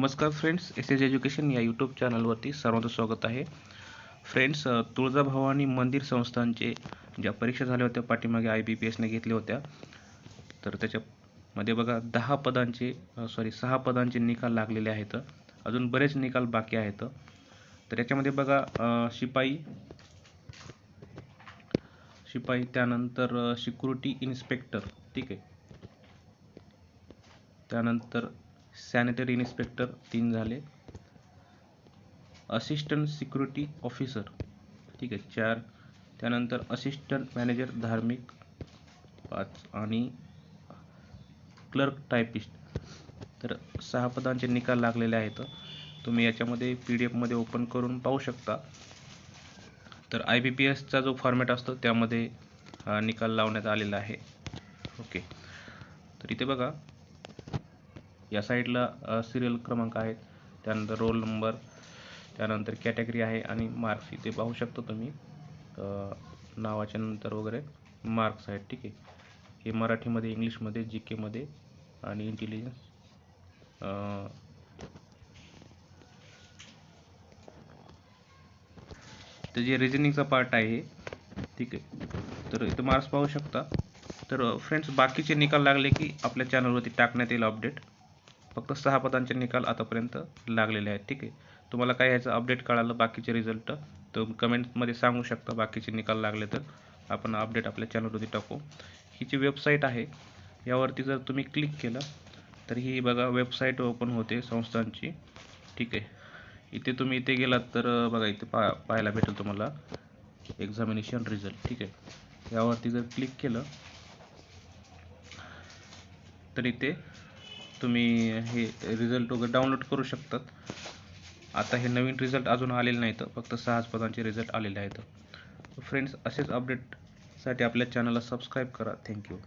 नमस्कार friends S S education या YouTube चॅनलवरती सर्वांचं स्वागत आहे. फ्रेंड्स तुळजाभवानी मंदिर संस्थांचे ज्या परीक्षा झाल्या होत्या पाठीमागे आय बी पी एसने घेतल्या होत्या तर त्याच्यामध्ये बघा दहा पदांचे सॉरी सहा पदांचे निकाल लागलेले आहेत. अजून बरेच निकाल बाकी आहेत. तर याच्यामध्ये बघा शिपाई शिपाई त्यानंतर सिक्युरिटी इन्स्पेक्टर ठीक आहे. त्यानंतर सॅनिटरी इन्स्पेक्टर तीन झाले. असिस्टंट सिक्युरिटी ऑफिसर ठीक आहे चार. त्यानंतर असिस्टंट मॅनेजर धार्मिक पाच. आणि क्लर्क टायपिस्ट तर सहा पदांचे निकाल लागलेले आहेत. तुम्ही याच्यामध्ये पी डी एफमध्ये ओपन करून पाहू शकता. तर आय बी पी एसचा जो फॉर्मॅट असतो त्यामध्ये हा निकाल लावण्यात आलेला आहे. ओके तर इथे बघा या साईडला सिरियल क्रमांक आहेत. त्यानंतर रोल नंबर त्यानंतर कॅटेगरी आहे आणि मार्क्स इथे पाहू शकता तुम्ही. नावाच्या नंतर वगैरे मार्क्स आहेत ठीक आहे. हे मराठीमध्ये इंग्लिशमध्ये जी केमध्ये आणि इंटेलिजन्स तर जे रिजनिंगचा पार्ट आहे ठीक आहे. तर इथं मार्क्स पाहू शकता. तर फ्रेंड्स बाकीचे निकाल लागले की आपल्या चॅनलवरती टाकण्यात येईल अपडेट फक्त सहा पदांचे निकाल आतापर्यंत लागलेले आहेत. ठीक आहे. तुम्हाला काय ह्याचं अपडेट कळालं? बाकीचे रिझल्ट तर कमेंटमध्ये सांगू शकता बाकीचे निकाल लागले तर. आपण अपडेट आपल्या चॅनलवरती टाकू. ही जी वेबसाईट आहे. यावरती जर तुम्ही क्लिक केलं तर ही बघा वेबसाईट ओपन होते संस्थांची. ठीक आहे. इथे तुम्ही इथे गेलात तर बघा इथे पा पाहायला भेटेल तुम्हाला एक्झामिनेशन रिझल्ट ठीक आहे. यावरती जर क्लिक केलं तर इथे तुम्ही हे रिझल्ट वगैरे डाउनलोड करू शकतात. आता हे नवीन रिझल्ट अजून आलेले नाहीत फक्त सहाच पदांचे रिझल्ट आलेले आहेत. फ्रेंड्स असेच अपडेटसाठी आपल्या चॅनलला सबस्क्राईब करा. थँक्यू